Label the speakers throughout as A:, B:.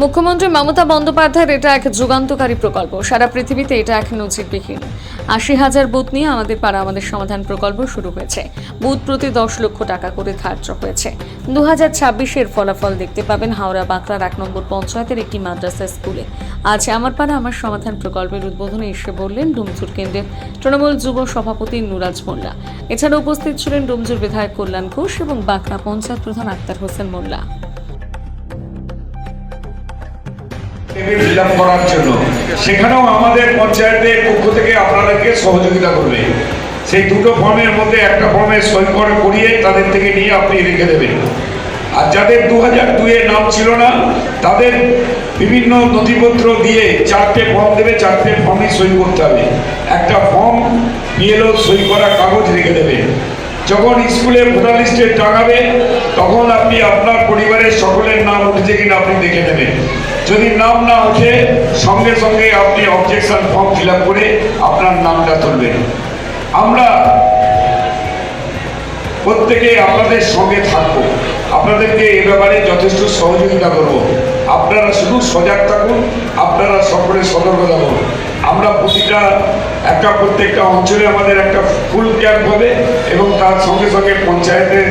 A: মুখ্যমন্ত্রী মমতা বন্দ্যোপাধ্যায়ের এটা এক যুগান্তকারী প্রকল্প। সারা পৃথিবীতে এটা এক নজিরবিহীন। আশি হাজার বুথ নিয়ে আমাদের পাড়া আমাদের সমাধান প্রকল্প শুরু হয়েছে। বুথ প্রতি দশ লক্ষ টাকা করে ধার্য হয়েছে। দু হাজার ছাব্বিশের ফলাফল দেখতে পাবেন হাওড়া বাঁকড়ার এক নম্বর পঞ্চায়েতের একটি মাদ্রাসা স্কুলে। আজ আমার পাড়া আমার সমাধান প্রকল্পের উদ্বোধনে এসে বললেন ডুমজুর কেন্দ্রের তৃণমূল যুব সভাপতি নুরাজ মোল্লা। এছাড়া উপস্থিত ছিলেন ডুমজুর বিধায়ক কল্যাণ ঘোষ এবং বাঁকড়া পঞ্চায়েত প্রধান আক্তার হোসেন মোল্লা।
B: করার জন্য। সেখানেও আমাদের পঞ্চায়েতের পক্ষ থেকে আপনাদেরকে সহযোগিতা করবে। সেই দুটো ফর্মের মধ্যে একটা ফর্মে সই করে করিয়ে তাদের থেকে নিয়ে আপনি রেখে দেবেন। আর যাদের দু হাজার দুয়ে নাম ছিল না, তাদের বিভিন্ন নথিপত্র দিয়ে চারটে ফর্ম দেবে, চারটে ফর্মে সই করতে হবে। একটা ফর্ম বিএলও সই করা কাগজ রেখে দেবে। যখন স্কুলে ভোটার লিস্টে টাঙাবে, তখন আপনি আপনার পরিবারের সকলের নাম উঠেছে কিনা আপনি দেখে নেবেন। যদি নাম না ওঠে, সঙ্গে সঙ্গে আপনি অবজেকশন ফর্ম ফিল করে আপনার নামটা তুলবেন। আমরা প্রত্যেকে আপনাদের সঙ্গে থাকব। আপনাদেরকে এ ব্যাপারে যথেষ্ট সহযোগিতা করব। আপনারা শুধু সজাগ থাকুন, আপনারা সকলে সতর্ক থাকুন। আমরা প্রতিটা একটা প্রত্যেকটা অঞ্চলে আমাদের একটা ফুল ক্যাম্প হবে এবং তার সঙ্গে সঙ্গে পঞ্চায়েতের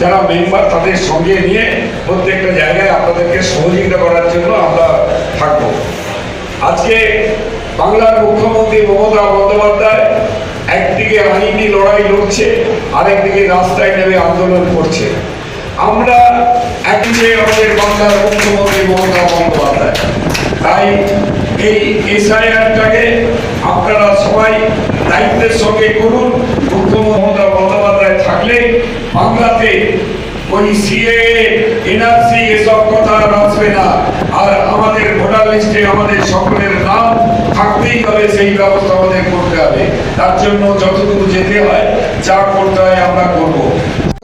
B: যারা মেম্বার তাদের সঙ্গে নিয়ে প্রত্যেকটা জায়গায় আপনাদেরকে সহযোগিতা করার জন্য আজকে বাংলার মুখ্যমন্ত্রী মমতা বন্দ্যোপাধ্যায় একদিকে আইনি লড়াই লড়ছে, আরেকদিকে রাস্তায় নেমে আন্দোলন করছে। আমরা একদিকে আমাদের বাংলার মুখ্যমন্ত্রী মমতা বন্দ্যোপাধ্যায়। তাই এই এসআইআরটাকে আপনারা সবাই দায়িত্বের সঙ্গে করুন। মুখ্যমন্ত্রী মমতা বন্দ্যোপাধ্যায় থাকলে বাংলাতে ওই সিএ এনআরসি এসব কথা আর আসবে না। আর আমাদের ভোটার লিস্টে আমাদের সকলের নাম থাকতেই হবে, সেই ব্যবস্থা আমাদের করতে হবে। তার জন্য যতদূর যেতে হয়, যা করতে হয় আমরা করব।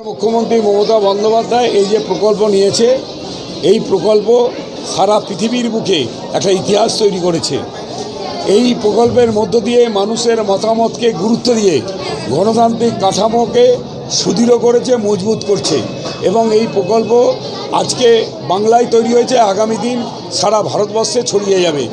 C: মুখ্যমন্ত্রী মমতা বন্দ্যোপাধ্যায় এই যে প্রকল্প নিয়েছে, এই প্রকল্প সারা পৃথিবীর বুকে একটা ইতিহাস তৈরি করেছে। এই প্রকল্পের মধ্য দিয়ে মানুষের মতামতকে গুরুত্ব দিয়ে গণতান্ত্রিক কাঠামোকে সুদৃঢ় করেছে, মজবুত করছে। এবং এই প্রকল্প আজকে বাংলায় তৈরি হয়েছে, আগামী দিন সারা ভারতবর্ষে ছড়িয়ে যাবে।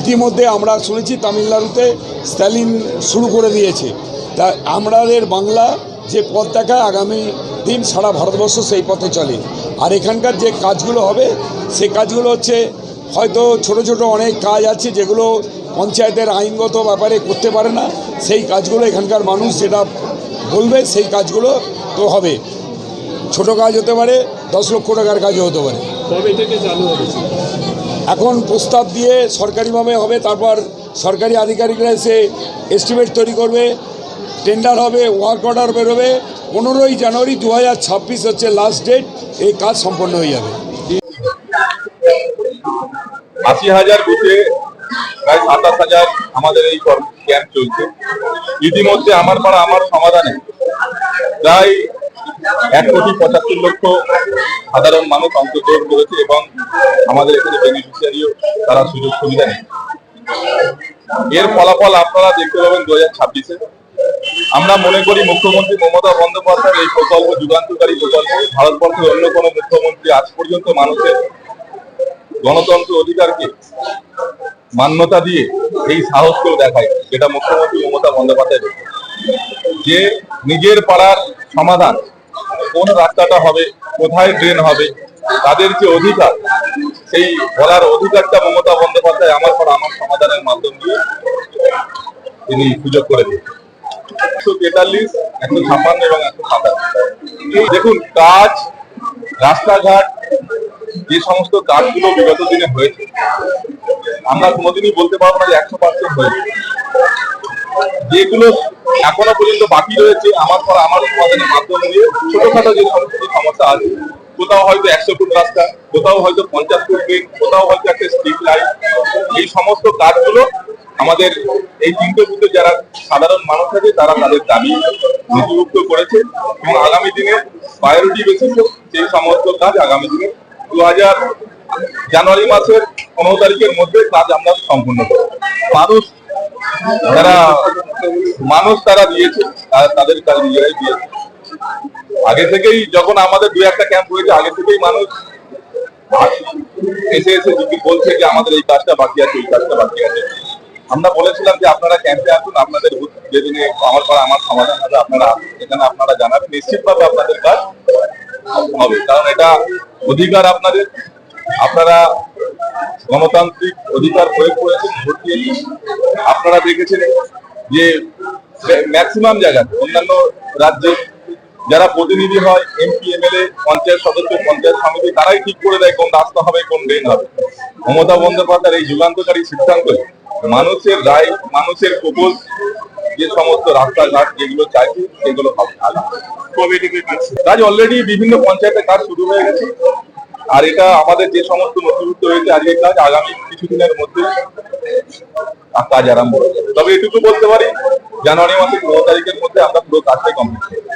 C: ইতিমধ্যে আমরা শুনেছি তামিলনাড়ুতে স্ট্যালিন শুরু করে দিয়েছে। তা আমাদের বাংলা যে পথ দেখায়, আগামী দিন সারা ভারতবর্ষ সেই পথে চলে। আর এখানকার যে কাজগুলো হবে, সে কাজগুলো হচ্ছে হয়তো ছোট ছোট অনেক কাজ আছে যেগুলো পঞ্চায়েতের আইনগত ব্যাপারে করতে পারে না। সেই কাজগুলো এখানকার মানুষ যেটা বলবে, সেই কাজগুলো তো হবে। ছোট কাজ হতে পারে দশ লক্ষ টাকার কাজও হতে পারে। এখন প্রস্তাব দিয়ে সরকারিভাবে হবে তারপর সরকারি আধিকারিকরা এসে এস্টিমেট তৈরি করবে টেন্ডার হবে ওয়ার্ক অর্ডার বেরোবে। পনেরোই জানুয়ারি দু হাজার ছাব্বিশ হচ্ছে লাস্ট ডেট এই কাজ সম্পন্ন হয়ে যাবে।
D: আশি হাজার বুথে প্রায় সাতাশ হাজার আমাদের এই ক্যাম্প চলছে। ইতিমধ্যে আমার পাড়া আমার সমাধানে প্রায় এক কোটি পঁচাত্তর লক্ষ সাধারণ মানুষ অংশগ্রহণ করেছে এবং আমাদের এখানে বেনিফিশিয়ারিও তারা সুযোগ সুবিধা নেই এর ফলাফল আপনারা দেখতে পাবেন দু ছাব্বিশে। আমরা মনে করি মুখ্যমন্ত্রী মমতা বন্দ্যোপাধ্যায়ের এই প্রকল্প যুগান্তকারী প্রকল্প ভারতবর্ষের অন্য কোনো মুখ্যমন্ত্রী আজ পর্যন্ত মানুষের গণতন্ত্র অধিকারকে মান্যতা দিয়ে এই সাহসকেও দেখায়, যেটা মুখ্যমন্ত্রী মমতা বন্দ্যোপাধ্যায় যে নিজের পাড়ার সমাধান কোন রাস্তাটা হবে, কোথায় ড্রেন হবে, তাদের যে অধিকার, সেই বলার অধিকারটা মমতা বন্দ্যোপাধ্যায় আমার পর আমার সমাধানের মাধ্যম দিয়ে তিনি সুযোগ করে দিয়েছেন। একশো তেতাল্লিশ, একশো ছাপান্ন এবং একশো সাতান্ন দেখুন, কাজ, রাস্তাঘাট, যে সমস্ত কাজগুলো বিগত দিনে হয়েছে, আমরা কোনোদিনই বলতে পারব না যে একশো পার্সেন্ট হয়েছে। যেগুলো এখনও পর্যন্ত বাকি রয়েছে, আমার পর আমার সমাধানের মাধ্যম দিয়ে ছোটখাটো যে সমস্যা আছে, কোথাও হয়তো একশো ফুট রাস্তা, কোথাও হয়তো পঞ্চাশ ফুট বেগ, কোথাও হয়তো একটা স্ট্রিট লাইট এই সমস্ত কাজগুলো আমাদের এই তিনটে বুথে যারা সাধারণ মানুষ আছে, তারা তাদের দাবি নথিভুক্ত করেছে এবং আগামী দিনে প্রায়োরিটি বেসিসে সেই সমস্ত কাজ আগামী দিনে দু হাজার জানুয়ারি মাসের পনেরো তারিখের মধ্যে কাজ আমরা সম্পূর্ণ করব। মানুষ যারা মানুষ তারা দিয়েছে তাদের কাজ নিজেরাই দিয়েছে। আগে থেকেই যখন আমাদের দু একটা ক্যাম্প হয়েছে, আগে থেকেই মানুষ এসে এসে যদি বলছে যে আমাদের এই কাজটা বাকি আছে, এই কাজটা বাকি আছে। আমরা বলেছিলাম যে আপনারা ক্যাম্পে আসুন, আপনাদের যেদিনে আমার পর আমার সমাধান হবে, আপনারা এখানে আপনারা জানাবেন, নিশ্চিতভাবে আপনাদের কাজ হবে। কারণ এটা অধিকার আপনাদের। আপনারা গণতান্ত্রিক অধিকার প্রয়োগ করেছেন ভোট দিয়েছেন। আপনারা দেখেছেন যে ম্যাক্সিমাম জায়গায় অন্যান্য রাজ্যে যারা প্রতিনিধি হয় এমপি এমএলএ পঞ্চায়েত সদস্য পঞ্চায়েত সমিতি তারাই ঠিক করে দেয় কোন রাস্তা হবে কোন ড্রেন হবে। মমতা বন্দ্যোপাধ্যায়ের এই যুগান্তকারী সিদ্ধান্ত মানুষের রায় মানুষের প্রপোজ যে সমস্ত রাস্তাঘাট যেগুলো চাইছে সেগুলো হবে। কাজ অলরেডি বিভিন্ন পঞ্চায়েতে কাজ শুরু হয়ে গেছে। আর এটা আমাদের যে সমস্ত নথিভুক্ত হয়েছে আজকের কাজ আগামী কিছুদিনের মধ্যে কাজ আরম্ভ হবে তবে এটুকু বলতে পারি জানুয়ারি মাসের পনেরো তারিখের মধ্যে আমরা পুরো কাজটাই কমপ্লিট করব।